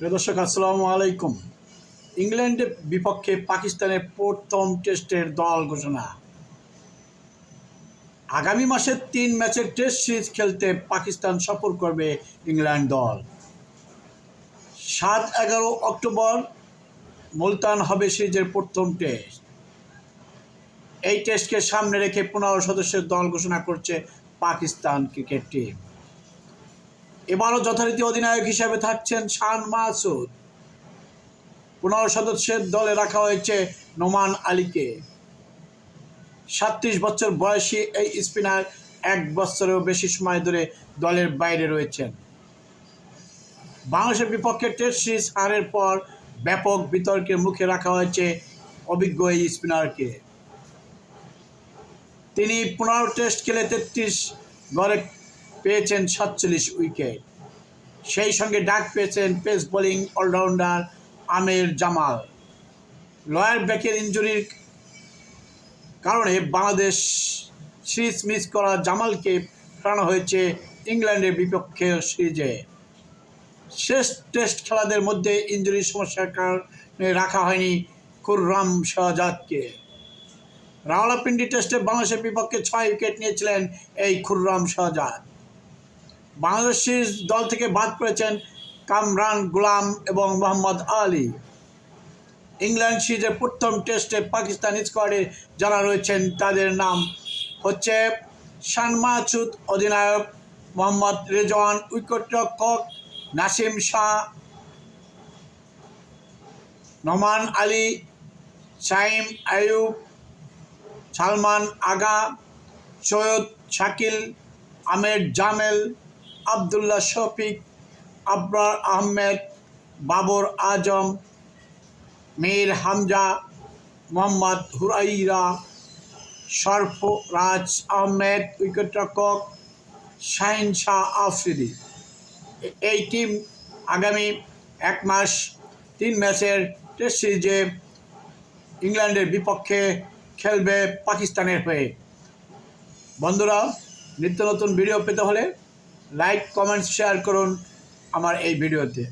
প্রিয় দর্শক, আসসালামু আলাইকুম। ইংল্যান্ডের বিপক্ষে পাকিস্তানের প্রথম টেস্টের দল ঘোষণা। আগামী মাসের তিন ম্যাচের টেস্ট সিরিজ খেলতে পাকিস্তান সফর করবে ইংল্যান্ড দল। সাত, এগারো অক্টোবর মুলতান হবে সিরিজের প্রথম টেস্ট। এই টেস্টকে সামনে রেখে পনেরো সদস্যের দল ঘোষণা করছে পাকিস্তান ক্রিকেট টিম। এবারও যথারীতি অধিনায়ক হিসাবে থাকছেন শান মাসুদ। পনেরো সদস্যের দলে রাখা হয়েছে নোমান আলীকে। সাতত্রিশ বছর বয়সী এই স্পিনার এক বছরেও বেশি সময় ধরে দলের বাইরে রয়েছেন। বাংলাদেশের বিপক্ষে টেস্ট সিরিজ হারের পর ব্যাপক বিতর্কের মুখে রাখা হয়েছে অভিজ্ঞ এই স্পিনারকে। তিনি পনেরো টেস্ট খেলে তেত্রিশ গড়ে পেয়েছেন সাতচল্লিশ উইকেট। সেই সঙ্গে ডাক পেয়েছেন পেস বোলিং অলরাউন্ডার আমের জামাল। লয়ার ব্যাকের ইঞ্জুরির কারণে বাংলাদেশ সিরিজ মিস করা জামালকে ফেরানো হয়েছে ইংল্যান্ডের বিপক্ষে সিরিজে। শেষ টেস্ট খেলাদের মধ্যে ইঞ্জুরির সমস্যার কারণে রাখা হয়নি খুররাম শাহজাদকে। রাওয়ালাপিন্ডি টেস্টে বাংলাদেশের বিপক্ষে ছয় উইকেট নিয়েছিলেন এই খুররাম শাহজাদ। বাংলাদেশ সিরিজ দল থেকে বাদ পড়েছেন কামরান গুলাম এবং মোহাম্মদ আলী। ইংল্যান্ড সিরিজের প্রথম টেস্টে পাকিস্তান স্কোয়াডে যারা রয়েছেন, তাদের নাম হচ্ছে শানমাচুদ অধিনায়ক মোহাম্মদ রেজওয়ান, উইকেটরক্ষক নাসিম শাহ, নোমান আলী সাইম আয়ুব সালমান আগা, সৈয়দ শাকিল আমের জামেল আবদুল্লাহ শফিক, আবরার আহমেদ, বাবর আজম, মীর হামজা, মোহাম্মদ হুরাইরা, সরফরাজ আহমেদ উইকেটরক্ষক শাহিন শাহ আফ্রিদি। এই টিম আগামী এক মাস, তিন ম্যাচের টেস্ট সিরিজে ইংল্যান্ডের বিপক্ষে খেলবে পাকিস্তানের হয়ে। বন্ধুরা, নিত্য নতুন ভিডিও পেতে হলে লাইক কমেন্ট শেয়ার করুন আমার এই ভিডিওতে।